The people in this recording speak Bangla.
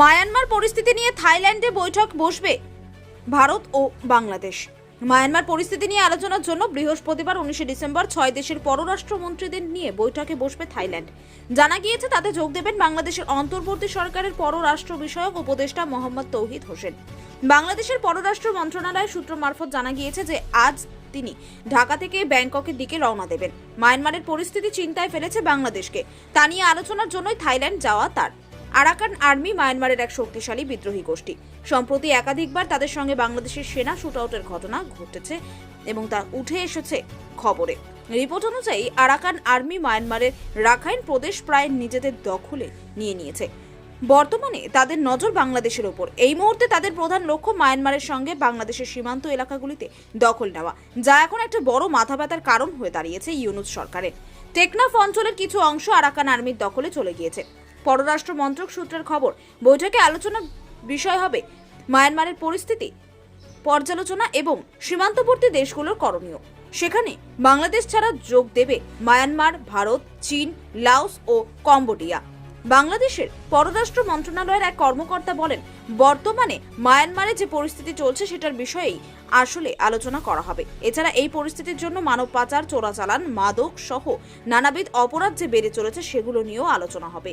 মায়ানমার পরিস্থিতি নিয়ে থাইল্যান্ডে বৈঠক বসবে ভারত ও বাংলাদেশ। মায়ানমার পরিস্থিতি নিয়ে আলোচনার জন্য বৃহস্পতিবার উনিশে ডিসেম্বর ছয় দেশের পররাষ্ট্রমন্ত্রীদের নিয়ে বৈঠকে বসবে থাইল্যান্ড। জানা গিয়েছে, তাতে যোগ দেবেন বাংলাদেশের অন্তর্বর্তী সরকারের পররাষ্ট্র বিষয়ক উপদেষ্টা মোহাম্মদ তৌহিদ হোসেন। বাংলাদেশের পররাষ্ট্র মন্ত্রণালয় সূত্র মারফত জানা গিয়েছে যে, আজ তিনি ঢাকা থেকে ব্যাংককের দিকে রওনা দেবেন। মায়ানমারের পরিস্থিতি চিন্তায় ফেলেছে বাংলাদেশকে। তা নিয়ে আলোচনার জন্যই থাইল্যান্ড যাওয়া তার। আরাকান আর্মি মায়ানমারের এক শক্তিশালী বিদ্রোহী গোষ্ঠী। সম্প্রতি একাধিকবার তাদের সঙ্গে বাংলাদেশের সেনা শুটআউটের ঘটনা ঘটেছে এবং তা উঠে এসেছে খবরে। রিপোর্ট অনুযায়ী, আরাকান আর্মি মায়ানমারের রাখাইন প্রদেশ প্রায় নিজেদের দখলে নিয়ে নিয়েছে। বর্তমানে তাদের নজর বাংলাদেশের ওপর। এই মুহূর্তে তাদের প্রধান লক্ষ্য মায়ানমারের সঙ্গে বাংলাদেশের সীমান্ত এলাকাগুলিতে দখল নেওয়া, যা এখন একটা বড় মাথা ব্যথার কারণ হয়ে দাঁড়িয়েছে ইউনুস সরকারের। টেকনাফ অঞ্চলের কিছু অংশ আরাকান আর্মির দখলে চলে গিয়েছে। পররাষ্ট্র মন্ত্রক সূত্রের খবর, বৈঠকে আলোচনা বিষয় হবে মায়ানমারের পরিস্থিতি, পর্যালোচনা এবং সীমান্তবর্তী দেশগুলোর করণীয়। সেখানে বাংলাদেশ ছাড়া যোগ দেবে মায়ানমার, ভারত, চীন, লাওস ও কম্বোডিয়া। বাংলাদেশের পররাষ্ট্র মন্ত্রণালয়ের এক কর্মকর্তা বলেন, বর্তমানে মায়ানমারে যে পরিস্থিতি চলছে সেটার বিষয়েই আসলে আলোচনা করা হবে। এছাড়া এই পরিস্থিতির জন্য মানব পাচার চোরাচালান, মাদক সহ নানাবিধ অপরাধ যে বেড়ে চলেছে সেগুলো নিয়েও আলোচনা হবে।